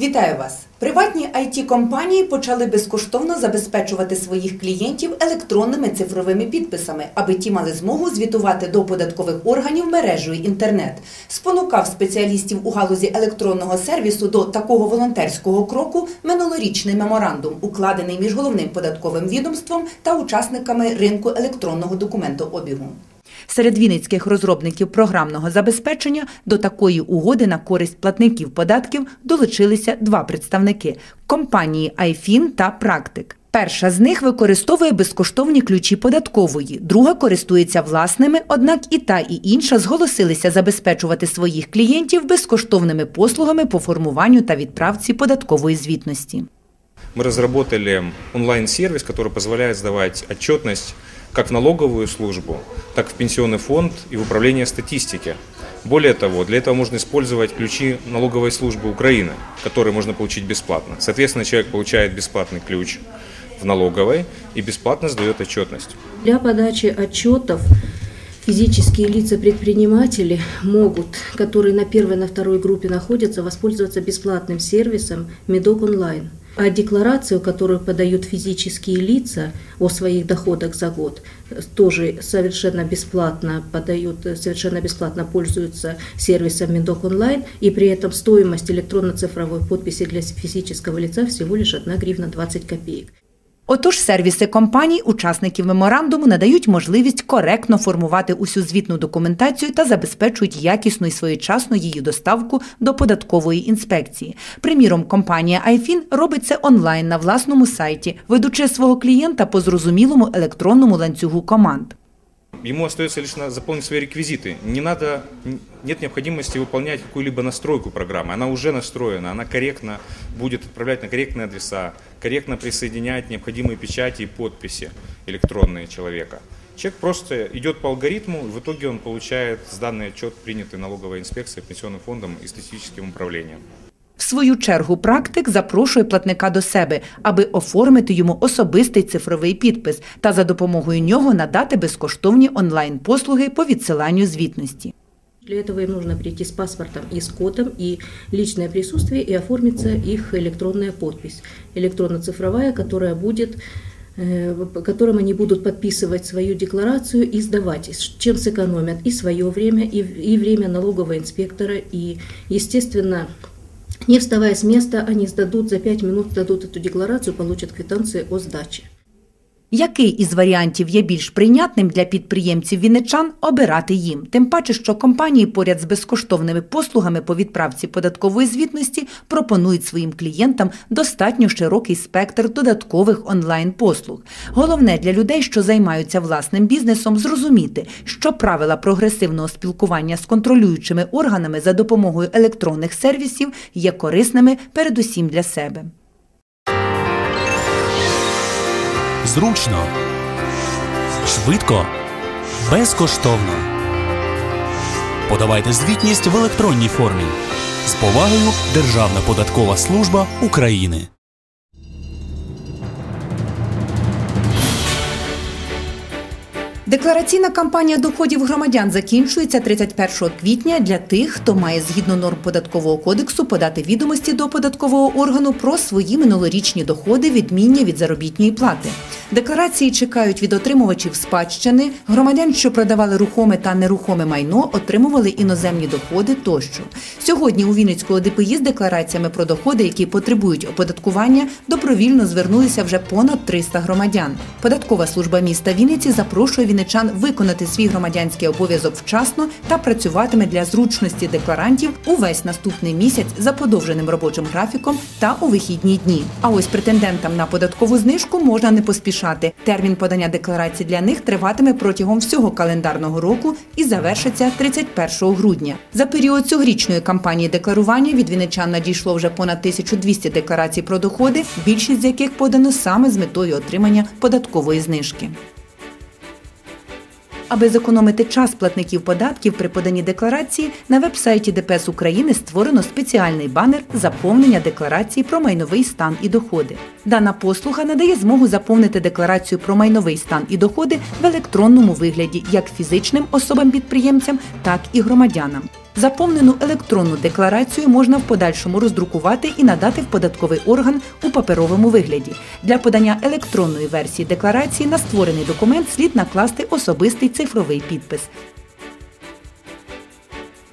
Вітаю вас! Приватні it компанії почали безкоштовно забезпечувати своїх клієнтів електронними цифровими підписами, аби ті мали змогу звітувати до податкових органів мережею інтернет. Спонукав спеціалістів у галузі електронного сервісу до такого волонтерського кроку минулорічний меморандум, укладений між головним податковим відомством та учасниками ринку електронного документообігу. Серед вінницьких розробників програмного забезпечення до такої угоди на користь платників податків долучилися два представники компанії iFin та Практик. Перша з них використовує безкоштовні ключі податкової, друга користується власними, однак і та, і інша зголосилися забезпечувати своїх клієнтів безкоштовними послугами по формуванню та відправці податкової звітності. Мы разработали онлайн-сервис, который позволяет сдавать отчетность как в налоговую службу, так в пенсионный фонд и в управление статистики. Более того, для этого можно использовать ключи налоговой службы Украины, которые можно получить бесплатно. Соответственно, человек получает бесплатный ключ в налоговой и бесплатно сдает отчетность. Для подачи отчетов физические лица-предприниматели могут, которые на первой и на второй группе находятся, воспользоваться бесплатным сервисом Медок онлайн. А декларацию, которую подают физические лица о своих доходах за год, тоже совершенно бесплатно подают, совершенно бесплатно пользуются сервисом Медок онлайн, и при этом стоимость электронно-цифровой подписи для физического лица всего лишь 1 гривна 20 копеек. Отож, сервіси компаній, учасників меморандуму надають можливість коректно формувати усю звітну документацію та забезпечують якісну і своєчасну її доставку до податкової інспекції. Приміром, компанія iFin робить це онлайн на власному сайті, ведучи свого клієнта по зрозумілому електронному ланцюгу команд. Ему остается лишь заполнить свои реквизиты. Не надо, нет необходимости выполнять какую-либо настройку программы. Она уже настроена, она корректно будет отправлять на корректные адреса, корректно присоединять необходимые печати и подписи электронные человека. Человек просто идет по алгоритму, и в итоге он получает сданный отчет, принятый налоговой инспекцией, пенсионным фондом и статистическим управлением. В свою чергу практик запрошує платника до себе, аби оформити йому особистий цифровий підпис та за допомогою нього надати безкоштовні онлайн-послуги по відсиланню звітності. Для этого им нужно прийти с паспортом и с кодом, и личное присутствие, и оформится их электронная подпись, электронно-цифровая, которая будет э, по которым они будут подписывать свою декларацию и сдавать, чем сэкономят и свое время, и, и время налогового инспектора, и, естественно, не вставая с места, они сдадут за 5 минут, сдадут эту декларацию, получат квитанции о сдаче. Який із варіантів є більш прийнятним для підприємців вінничан, обирати їм. Тим паче, що компанії поряд з безкоштовними послугами по відправці податкової звітності пропонують своїм клієнтам достатньо широкий спектр додаткових онлайн-послуг. Головне для людей, що займаються власним бізнесом, зрозуміти, що правила прогресивного спілкування з контролюючими органами за допомогою електронних сервісів є корисними передусім для себе. Зручно, швидко, безкоштовно. Подавайте звітність в електронній формі. З повагою Державна податкова служба України. Деклараційна кампанія доходів громадян закінчується 31 квітня для тих, хто має згідно норм податкового кодексу подати відомості до податкового органу про свої минулорічні доходи, відміння від заробітної плати. Декларації чекають від отримувачів спадщини, громадян, що продавали рухоме та нерухоме майно, отримували іноземні доходи тощо. Сьогодні у Вінницького ДПІ з деклараціями про доходи, які потребують оподаткування, добровільно звернулися вже понад 300 громадян. Податкова служба міста Вінниці запрошує вінничан виконати свій громадянський обов'язок вчасно та працюватиме для зручності декларантів увесь наступний місяць за подовженим робочим графіком та у вихідні дні. А ось претендентам на податкову знижку можна не поспішати. Термін подання декларації для них триватиме протягом всього календарного року і завершиться 31 грудня. За період цьогорічної кампанії декларування від вінничан надійшло вже понад 1200 декларацій про доходи, більшість з яких подано саме з метою отримання податкової знижки. Аби зекономити час платників податків при поданні декларації, на веб-сайті ДПС України створено спеціальний банер заповнення декларації про майновий стан і доходи. Дана послуга надає змогу заповнити декларацію про майновий стан і доходи в електронному вигляді як фізичним особам-підприємцям, так і громадянам. Заповнену електронну декларацію можна в подальшому роздрукувати і надати в податковий орган у паперовому вигляді. Для подання електронної версії декларації на створений документ слід накласти особистий цифровий підпис.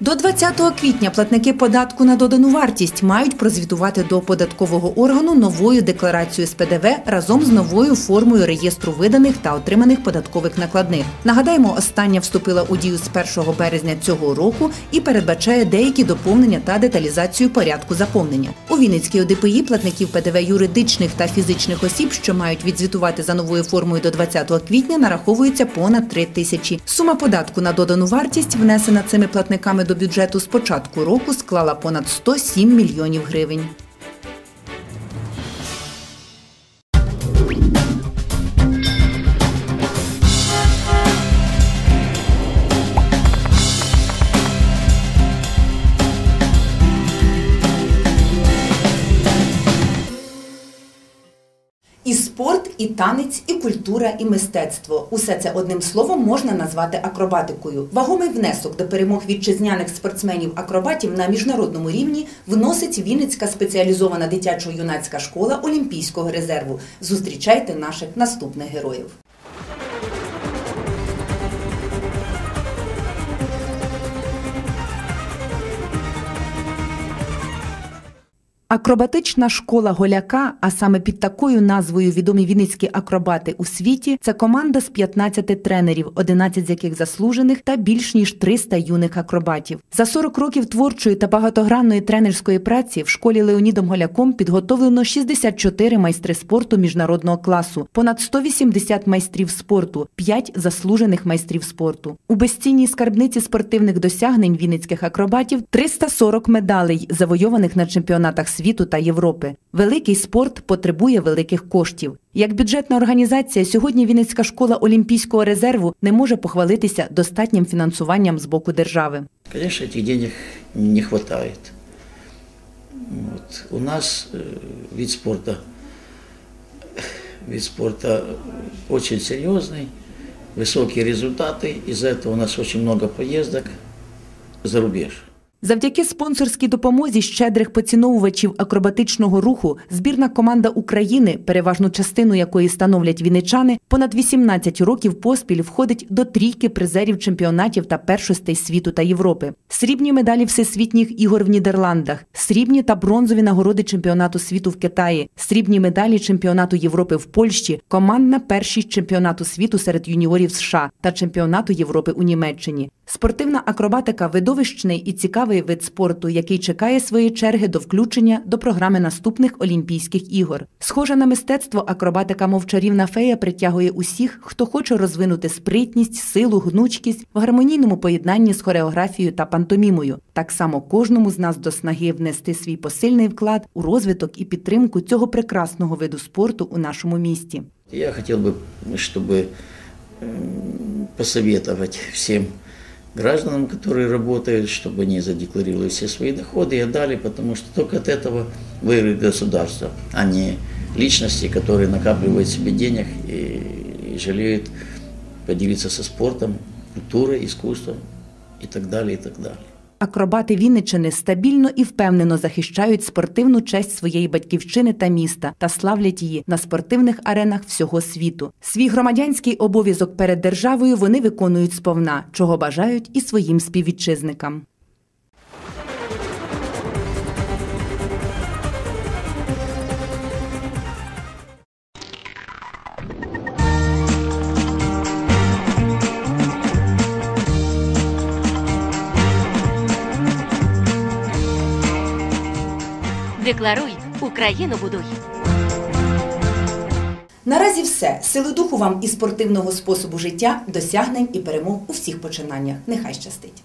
До 20 квітня платники податку на додану вартість мають прозвітувати до податкового органу новою декларацією з ПДВ разом з новою формою реєстру виданих та отриманих податкових накладних. Нагадаємо, остання вступила у дію з 1 березня цього року і передбачає деякі доповнення та деталізацію порядку заповнення. У Вінницькій ОДПІ платників ПДВ юридичних та фізичних осіб, що мають відзвітувати за новою формою до 20 квітня, нараховується понад 3 тисячі. Сума податку на додану вартість, внесена цими платниками до бюджету з початку року, склала понад 107 мільйонів гривень. І танець, і культура, і мистецтво усе це одним словом можна назвати акробатикою. Вагомий внесок до перемог вітчизняних спортсменів-акробатів на міжнародному рівні вносить Вінницька спеціалізована дитячо-юнацька школа Олімпійського резерву. Зустрічайте наших наступних героїв. Акробатична школа Голяка, а саме під такою назвою відомі вінницькі акробати у світі, це команда з 15 тренерів, 11 з яких заслужених, та більш ніж 300 юних акробатів. За 40 років творчої та багатогранної тренерської праці в школі Леонідом Голяком підготовлено 64 майстри спорту міжнародного класу, понад 180 майстрів спорту, 5 заслужених майстрів спорту. У безцінній скарбниці спортивних досягнень вінницьких акробатів 340 медалей, завойованих на чемпіонатах світу та Європи. Великий спорт потребує великих коштів. Як бюджетна організація, сьогодні Вінницька школа Олімпійського резерву не може похвалитися достатнім фінансуванням з боку держави. Конечно, этих денег не хватает. Вот. У нас э, вид спорта, вид спорта очень серьезный, высокие результаты. Из-за этого у нас очень много поездок за рубеж. Завдяки спонсорській допомозі щедрих поціновувачів акробатичного руху збірна команда України, переважну частину якої становлять вінничани, понад 18 років поспіль входить до трійки призерів чемпіонатів та першостей світу та Європи. Срібні медалі всесвітніх ігор в Нідерландах, срібні та бронзові нагороди чемпіонату світу в Китаї, срібні медалі чемпіонату Європи в Польщі, командна першість чемпіонату світу серед юніорів США та чемпіонату Європи у Німеччині. Спортивна акробатика видовищний і цікавий вид спорту, який чекає своєї черги до включення до програми наступних Олімпійських ігор. Схожа на мистецтво, акробатика мов чарівна фея притягує усіх, хто хоче розвинути спритність, силу, гнучкість в гармонійному поєднанні з хореографією та пантомімою. Так само кожному з нас до снаги внести свій посильний вклад у розвиток і підтримку цього прекрасного виду спорту у нашому місті. Я хотел бы, чтобы м, посоветовать всем гражданам, которые работают, чтобы они задекларировали все свои доходы и отдали, потому что только от этого выиграет государство, а не личности, которые накапливают себе денег и, и жалеют поделиться со спортом, культурой, искусством и так далее, и так далее. Акробати Вінничини стабільно і впевнено захищають спортивну честь своєї батьківщини та міста та славлять її на спортивних аренах всього світу. Свій громадянський обов'язок перед державою вони виконують сповна, чого бажають і своїм співвітчизникам. Декларуй, Україну будуй. Наразі все. Сили духу вам і спортивного способу життя, досягнень і перемог у всіх починаннях. Нехай щастить.